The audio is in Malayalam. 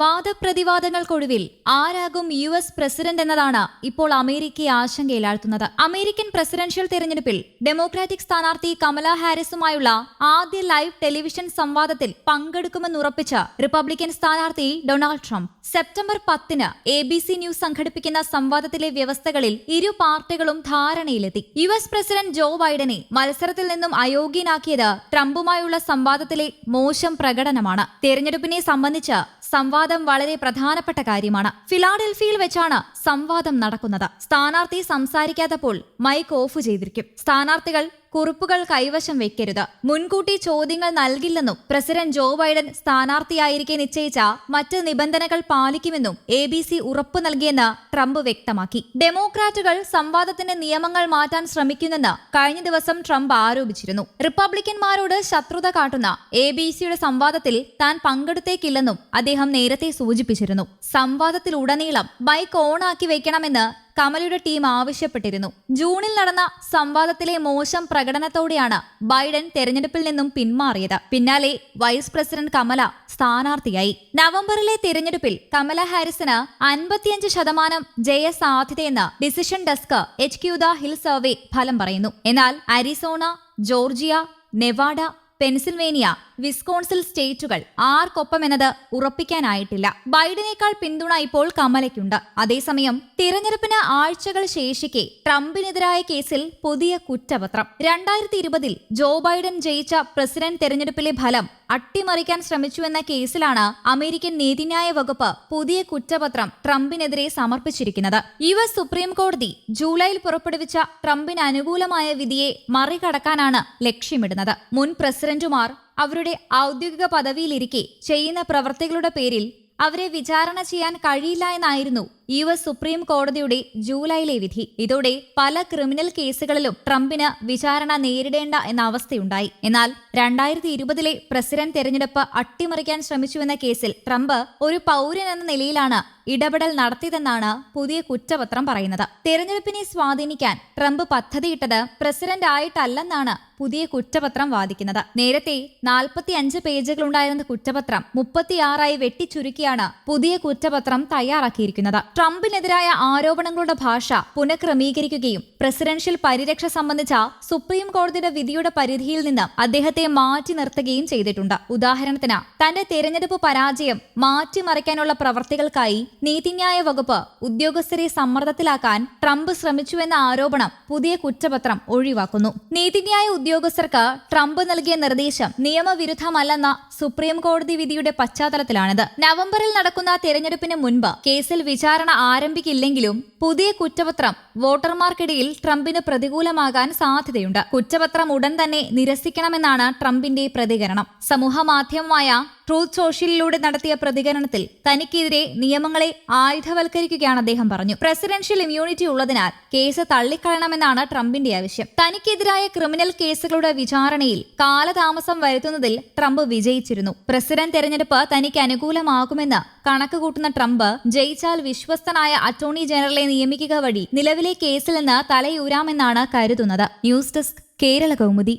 വാദപ്രതിവാദങ്ങൾക്കൊടുവിൽ ആരാകും യു എസ് പ്രസിഡന്റ് എന്നതാണ് ഇപ്പോൾ അമേരിക്കയെ ആശങ്കയിലാഴ്ത്തുന്നത്. അമേരിക്കൻ പ്രസിഡൻഷ്യൽ തെരഞ്ഞെടുപ്പിൽ ഡെമോക്രാറ്റിക് സ്ഥാനാർത്ഥി കമല ഹാരിസുമായുള്ള ആദ്യ ലൈവ് ടെലിവിഷൻ സംവാദത്തിൽ പങ്കെടുക്കുമെന്നുറപ്പിച്ച് റിപ്പബ്ലിക്കൻ സ്ഥാനാർത്ഥി ഡൊണാൾഡ് ട്രംപ്. സെപ്റ്റംബർ പത്തിന് എ ബി സി ന്യൂസ് സംഘടിപ്പിക്കുന്ന സംവാദത്തിലെ വ്യവസ്ഥകളിൽ ഇരു പാർട്ടികളും ധാരണയിലെത്തി. യു എസ് പ്രസിഡന്റ് ജോ ബൈഡനെ മത്സരത്തിൽ നിന്നും അയോഗ്യനാക്കിയത് ട്രംപുമായുള്ള സംവാദത്തിലെ മോശം പ്രകടനമാണ്. തെരഞ്ഞെടുപ്പിനെ സംബന്ധിച്ച് സംവാദം വളരെ പ്രധാനപ്പെട്ട കാര്യമാണ്. ഫിലാഡൽഫിയയിൽ വെച്ചാണ് സംവാദം നടക്കുന്നത്. സ്ഥാനാർത്ഥി സംസാരിക്കാത്തപ്പോൾ മൈക്ക് ഓഫ് ചെയ്തിരിക്കും. സ്ഥാനാർത്ഥികൾ കുറിപ്പുകൾ കൈവശം വെക്കരുത്. മുൻകൂട്ടി ചോദ്യങ്ങൾ നൽകില്ലെന്നും പ്രസിഡന്റ് ജോ ബൈഡൻ സ്ഥാനാർത്ഥിയായിരിക്കെ നിശ്ചയിച്ച മറ്റ് നിബന്ധനകൾ പാലിക്കുമെന്നും എ ബി സി ഉറപ്പു നൽകിയെന്ന് ട്രംപ് വ്യക്തമാക്കി. ഡെമോക്രാറ്റുകൾ സംവാദത്തിന്റെ നിയമങ്ങൾ മാറ്റാൻ ശ്രമിക്കുന്നെന്ന് കഴിഞ്ഞ ദിവസം ട്രംപ് ആരോപിച്ചിരുന്നു. റിപ്പബ്ലിക്കന്മാരോട് ശത്രുത കാട്ടുന്ന എ ബി സിയുടെ സംവാദത്തിൽ താൻ പങ്കെടുത്തേക്കില്ലെന്നും അദ്ദേഹം നേരത്തെ സൂചിപ്പിച്ചിരുന്നു. സംവാദത്തിലുടനീളം മൈക്ക് ഓണാക്കി വയ്ക്കണമെന്ന് കമലയുടെ ടീം ആവശ്യപ്പെട്ടിരുന്നു. ജൂണിൽ നടന്ന സംവാദത്തിലെ മോശം പ്രകടനത്തോടെയാണ് ബൈഡൻ തെരഞ്ഞെടുപ്പിൽ നിന്നും പിന്മാറിയത്. പിന്നാലെ വൈസ് പ്രസിഡന്റ് കമല സ്ഥാനാർത്ഥിയായി. നവംബറിലെ തിരഞ്ഞെടുപ്പിൽ കമല ഹാരിസിന് അൻപത്തിയഞ്ച് ശതമാനം ജയസാധ്യതയെന്ന് decision desk H Q the Hill survey ഫലം പറയുന്നു. എന്നാൽ Arizona Georgia Nevada Pennsylvania Wisconsin സ്റ്റേറ്റുകൾ ആർക്കൊപ്പം എന്നത് ഉറപ്പിക്കാനായിട്ടില്ല. ബൈഡനേക്കാൾ പിന്തുണ ഇപ്പോൾ കമലയ്ക്കുണ്ട്. അതേസമയം തിരഞ്ഞെടുപ്പിന് ആഴ്ചകൾ ശേഷിക്കെ ട്രംപിനെതിരായ കേസിൽ പുതിയ കുറ്റപത്രം. രണ്ടായിരത്തി ഇരുപതിൽ ജോ ബൈഡൻ ജയിച്ച പ്രസിഡന്റ് തെരഞ്ഞെടുപ്പിലെ ഫലം അട്ടിമറിക്കാൻ ശ്രമിച്ചുവെന്ന കേസിലാണ് അമേരിക്കൻ നീതിന്യായ വകുപ്പ് പുതിയ കുറ്റപത്രം ട്രംപിനെതിരെ സമർപ്പിച്ചിരിക്കുന്നത്. യു എസ് സുപ്രീം കോടതി ജൂലൈയിൽ പുറപ്പെടുവിച്ച ട്രംപിന് അനുകൂലമായ വിധിയെ മറികടക്കാനാണ് ലക്ഷ്യമിടുന്നത്. മുൻ പ്രസിഡന്റുമാർ അവരുടെ ഔദ്യോഗിക പദവിയിലിരിക്കെ ചെയ്യുന്ന പ്രവർത്തികളുടെ പേരിൽ അവരെ വിചാരണ ചെയ്യാൻ കഴിയില്ല എന്നായിരുന്നു യു എസ് സുപ്രീം കോടതിയുടെ ജൂലൈയിലെ വിധി. ഇതോടെ പല ക്രിമിനൽ കേസുകളിലും ട്രംപിന് വിചാരണ നേരിടേണ്ട എന്ന അവസ്ഥയുണ്ടായി. എന്നാൽ രണ്ടായിരത്തി ഇരുപതിലെ പ്രസിഡന്റ് തെരഞ്ഞെടുപ്പ് അട്ടിമറിക്കാൻ ശ്രമിച്ചുവെന്ന കേസിൽ ട്രംപ് ഒരു പൗരൻ എന്ന നിലയിലാണ് ഇടപെടൽ നടത്തിയതെന്നാണ് പുതിയ കുറ്റപത്രം പറയുന്നത്. തെരഞ്ഞെടുപ്പിനെ സ്വാധീനിക്കാൻ ട്രംപ് പദ്ധതിയിട്ടത് പ്രസിഡന്റ് ആയിട്ടല്ലെന്നാണ് പുതിയ കുറ്റപത്രം വാദിക്കുന്നത്. നേരത്തെ നാൽപ്പത്തി അഞ്ച് പേജുകളുണ്ടായിരുന്ന കുറ്റപത്രം മുപ്പത്തിയാറായി വെട്ടിച്ചുരുക്കിയാണ് പുതിയ കുറ്റപത്രം തയ്യാറാക്കിയിരിക്കുന്നത്. ട്രംപിനെതിരായ ആരോപണങ്ങളുടെ ഭാഷ പുനഃക്രമീകരിക്കുകയും പ്രസിഡൻഷ്യൽ പരിരക്ഷ സംബന്ധിച്ച സുപ്രീം കോടതിയുടെ വിധിയുടെ പരിധിയിൽ നിന്ന് അദ്ദേഹത്തെ മാറ്റി നിർത്തുകയും ചെയ്തിട്ടുണ്ട്. ഉദാഹരണത്തിന് തന്റെ തെരഞ്ഞെടുപ്പ് പരാജയം മാറ്റിമറിക്കാനുള്ള പ്രവർത്തികൾക്കായി നീതിന്യായ വകുപ്പ് ഉദ്യോഗസ്ഥരെ സമ്മർദ്ദത്തിലാക്കാൻ ട്രംപ് ശ്രമിച്ചുവെന്ന ആരോപണം പുതിയ കുറ്റപത്രം ഒഴിവാക്കുന്നു. നീതിന്യായ ഉദ്യോഗസ്ഥർക്ക് ട്രംപ് നൽകിയ നിർദ്ദേശം നിയമവിരുദ്ധമല്ലെന്ന സുപ്രീം കോടതി വിധിയുടെ പശ്ചാത്തലത്തിലാണിത്. നവംബറിൽ നടക്കുന്ന തെരഞ്ഞെടുപ്പിന് മുൻപ് കേസിൽ വിചാരണ ആരംഭിക്കില്ലെങ്കിലും പുതിയ കുറ്റപത്രം വോട്ടർമാർക്കിടയിൽ ട്രംപിന് പ്രതികൂലമാകാൻ സാധ്യതയുണ്ട്. കുറ്റപത്രം ഉടൻ തന്നെ നിരസിക്കണമെന്നാണ് ട്രംപിന്റെ പ്രതികരണം. സമൂഹമാധ്യമമായ ട്രൂത്ത് സോഷ്യലിലൂടെ നടത്തിയ പ്രതികരണത്തിൽ തനിക്കെതിരെ നിയമങ്ങളെ ആയുധവൽക്കരിക്കുകയാണ് അദ്ദേഹം പറഞ്ഞു. പ്രസിഡൻഷ്യൽ ഇമ്മ്യൂണിറ്റി ഉള്ളതിനാൽ കേസ് തള്ളിക്കളയണമെന്നാണ് ട്രംപിന്റെ ആവശ്യം. തനിക്കെതിരായ ക്രിമിനൽ കേസുകളുടെ വിചാരണയിൽ കാലതാമസം വരുത്തുന്നതിൽ ട്രംപ് വിജയിച്ചിരുന്നു. പ്രസിഡന്റ് തെരഞ്ഞെടുപ്പ് തനിക്ക് അനുകൂലമാകുമെന്ന് കണക്കുകൂട്ടുന്ന ട്രംപ് ജയിച്ചാൽ വിശ്വസ്തനായ അറ്റോർണി ജനറലെ നിയമിക്കുക വഴി നിലവിലെ കേസിൽ നിന്ന് തലയൂരാമെന്നാണ് കരുതുന്നത്. News desk Kerala Kaumudi.